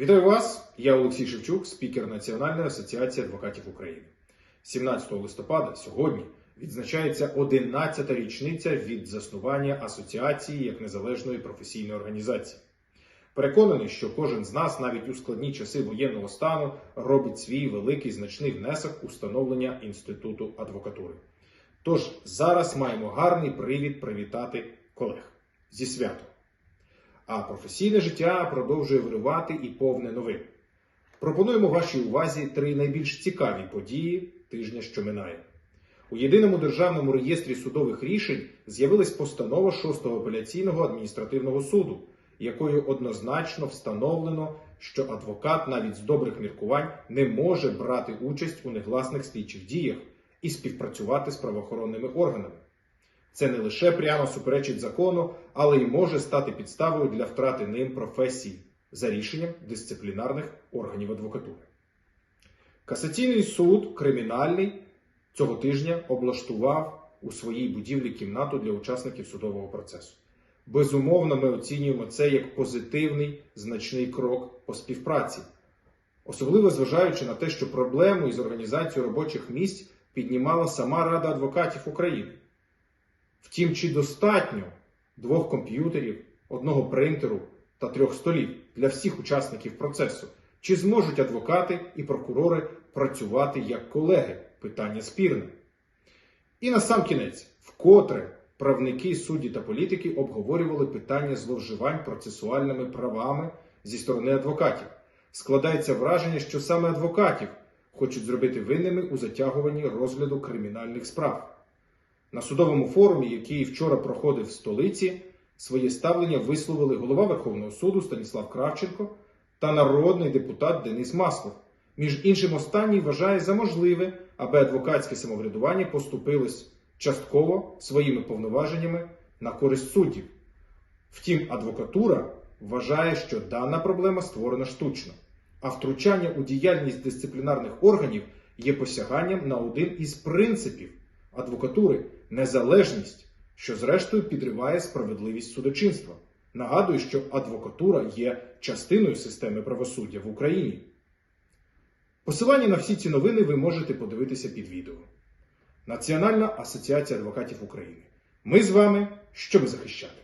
Вітаю вас! Я Олексій Шевчук, спікер Національної асоціації адвокатів України. 17 листопада сьогодні відзначається 11-та річниця від заснування асоціації як незалежної професійної організації. Переконаний, що кожен з нас навіть у складні часи воєнного стану робить свій великий значний внесок у становлення інституту адвокатури. Тож зараз маємо гарний привід привітати колег зі святом. А професійне життя продовжує виривати і повне новин. Пропонуємо вашій увазі три найбільш цікаві події тижня, що минає. У єдиному державному реєстрі судових рішень з'явилась постанова 6-го апеляційного адміністративного суду, якою однозначно встановлено, що адвокат навіть з добрих міркувань не може брати участь у негласних слідчих діях і співпрацювати з правоохоронними органами. Це не лише прямо суперечить закону, але й може стати підставою для втрати ним професії за рішенням дисциплінарних органів адвокатури. Касаційний суд кримінальний цього тижня облаштував у своїй будівлі кімнату для учасників судового процесу. Безумовно, ми оцінюємо це як позитивний значний крок по співпраці, особливо зважаючи на те, що проблему із організацією робочих місць піднімала сама Рада адвокатів України. Втім, чи достатньо двох комп'ютерів, одного принтеру та трьох столів для всіх учасників процесу? Чи зможуть адвокати і прокурори працювати як колеги? Питання спірне. І на сам кінець, вкотре правники, судді та політики обговорювали питання зловживань процесуальними правами зі сторони адвокатів. Складається враження, що саме адвокатів хочуть зробити винними у затягуванні розгляду кримінальних справ. На судовому форумі, який вчора проходив в столиці, своє ставлення висловили голова Верховного суду Станіслав Кравченко та народний депутат Денис Маслов. Між іншим, останній вважає за можливе, аби адвокатське самоврядування поступилось частково своїми повноваженнями на користь суддів. Втім, адвокатура вважає, що дана проблема створена штучно, а втручання у діяльність дисциплінарних органів є посяганням на один із принципів адвокатури незалежність, що зрештою підриває справедливість судочинства. Нагадую, що адвокатура є частиною системи правосуддя в Україні. Посилання на всі ці новини ви можете подивитися під відео. Національна асоціація адвокатів України. Ми з вами, щоб захищати.